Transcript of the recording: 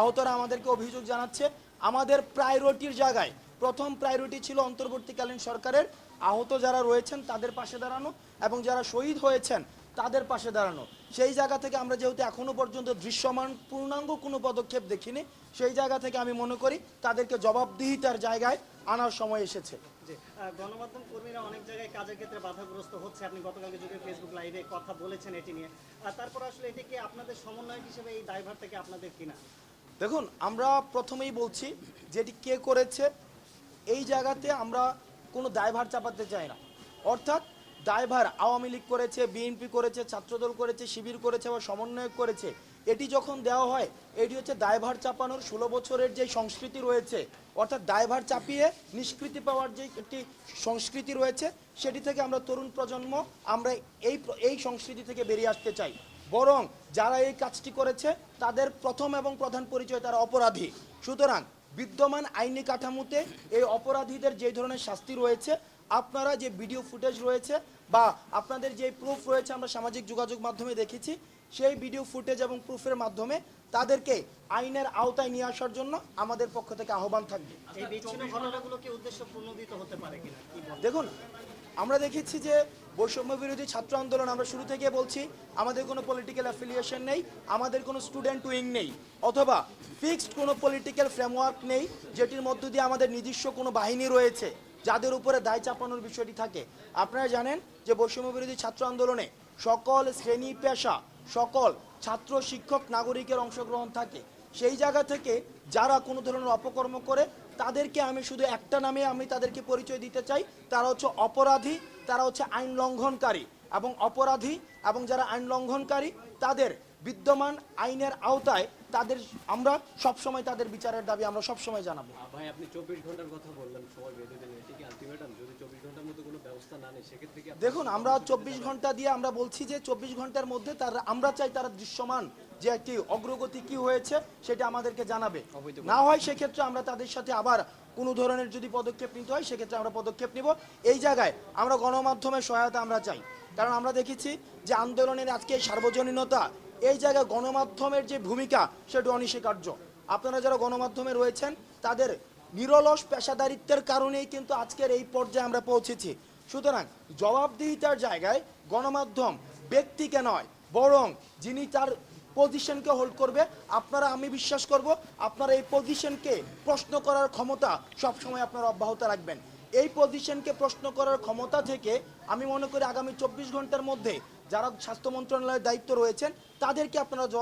আহতরা আমাদেরকে অভিযোগ জানাচ্ছে, আমাদের প্রায়োরিটির জায়গায়, প্রথম প্রায়োরিটি ছিল অন্তর্বর্তীকালীন সরকারের, আহত যারা রয়েছেন তাদের পাশে দাঁড়ানো এবং যারা শহীদ হয়েছেন তাদের পাশে দাঁড়ানো। সেই জায়গা থেকে আমরা যেহেতু এখনও পর্যন্ত দৃশ্যমান পূর্ণাঙ্গ কোনো পদক্ষেপ দেখিনি, সেই জায়গা থেকে আমি মনে করি তাদেরকে জবাবদিহিতার জায়গায় আনার সময় এসেছে। গণমাধ্যম কর্মীরা অনেক জায়গায় কাজের ক্ষেত্রে বাধাগ্রস্ত হচ্ছে। আপনি গতকালকে যদিও ফেসবুক লাইভে কথা বলেছেন এটি নিয়ে। তারপর আসলে এটি কি আপনাদের সমন্বয়ক হিসেবে এই দায়ভার থেকে আপনাদের কিনা? দেখুন, আমরা প্রথমেই বলছি যেটি কে করেছে, এই জায়গাতে আমরা কোনো দায়ভার চাপাতে চাই না। অর্থাৎ দায়ভার আওয়ামী লীগ করেছে, বিএনপি করেছে, ছাত্রদল করেছে, শিবির করেছে বা সমন্বয় করেছে। এটি যখন দেওয়া হয়, এটি হচ্ছে দায়ভার চাপানোর ষোলো বছরের যে সংস্কৃতি রয়েছে, অর্থাৎ দায়ভার চাপিয়ে নিষ্কৃতি পাওয়ার যে একটি সংস্কৃতি রয়েছে, সেটি থেকে আমরা তরুণ প্রজন্ম, আমরা এই এই সংস্কৃতি থেকে বেরিয়ে আসতে চাই। বরং যারা এই কাজটি করেছে, তাদের প্রথম এবং প্রধান পরিচয় তারা অপরাধী। সুতরাং বিদ্যমান আইনি কাঠামোতে এই অপরাধীদের যে ধরনের শাস্তি রয়েছে, আপনারা যে ভিডিও ফুটেজ রয়েছে বা আপনাদের যে প্রুফ রয়েছে আমরা সামাজিক যোগাযোগ মাধ্যমে দেখেছি সেই ভিডিও ফুটেজ এবং প্রুফের মাধ্যমে তাদেরকে আইনের আওতায় নিয়ে আসার জন্য আমাদের পক্ষ থেকে আহ্বান থাকবে। দেখুন আমরা দেখেছি যে বৈষম্য বিরোধী ছাত্র আন্দোলন আমরা শুরু থেকে বলছি আমাদের কোনো পলিটিক্যাল অ্যাফিলিয়েশন নেই আমাদের কোনো স্টুডেন্ট উইং নেই অথবা ফিক্সড কোনো পলিটিক্যাল ফ্রেমওয়ার্ক নেই যেটির মধ্য দিয়ে আমাদের নিজস্ব কোনো বাহিনী রয়েছে যাদের উপরে দায় চাপানোর বিষয়টি থাকে। আপনারা জানেন যে বৈষম্য বিরোধী ছাত্র আন্দোলনে সকল শ্রেণি পেশা সকল ছাত্র, শিক্ষক, নাগরিকের অংশগ্রহণ থাকে। সেই জায়গা থেকে যারা কোনো ধরনের অপকর্ম করে, তাদেরকে আমি শুধু একটা নামে আমি তাদেরকে পরিচয় দিতে চাই। তারা হচ্ছে অপরাধী, তারা হচ্ছে আইন লঙ্ঘনকারী। এবং অপরাধী এবং যারা আইন লঙ্ঘনকারী তাদের বিদ্যমান আইনের আওতায় তাদের আমরা সবসময় তাদের বিচারের দাবি আমরা সবসময় জানাব। আহ, ভাই আপনি চব্বিশ ঘণ্টার কথা বললেন সময় বেঁধে দিলেন এটি কি আলটিমেটাম যদি চব্বিশ ঘণ্টার মধ্যে কোনো ব্যবস্থা না নেই সেক্ষেত্রে কি দেখুন আমরা চব্বিশ ঘণ্টা দিয়ে আমরা বলছি যে চব্বিশ ঘণ্টার মধ্যে তার আমরা চাই তারা দৃশ্যমান যে একটি অগ্রগতি কি হয়েছে সেটা আমাদেরকে জানাবে। না হয় সেক্ষেত্রে আমরা তাদের সাথে আবার কোনো ধরনের যদি পদক্ষেপ নিতে হয় সেক্ষেত্রে আমরা পদক্ষেপ নিব। এই জায়গায় আমরা গণমাধ্যমের সহায়তা আমরা চাই। কারণ আমরা দেখেছি যে আন্দোলনের আজকে সার্বজনীনতা, এই জায়গায় গণমাধ্যমের যে ভূমিকা, সেটা অনস্বীকার্য। আপনারা যারা গণমাধ্যমে রয়েছেন, তাদের নিরলস পেশাদারিত্বের কারণেই কিন্তু আজকের এই পর্যায়ে আমরা পৌঁছেছি। সুতরাং জবাবদিহিতার জায়গায় গণমাধ্যম ব্যক্তিকে নয়, বরং যিনি তার পজিশনকে হোল্ড করবে, আপনারা, আমি বিশ্বাস করব, আপনারা এই পজিশনকে প্রশ্ন করার ক্ষমতা সবসময় আপনারা অব্যাহত রাখবেন। এই পজিশনকে প্রশ্ন করার ক্ষমতা থেকে আমি মনে করি আগামী চব্বিশ ঘণ্টার মধ্যে যারা স্বাস্থ্য মন্ত্রণালয়ের দায়িত্ব রয়েছেন, তাদেরকে আপনারা জবাব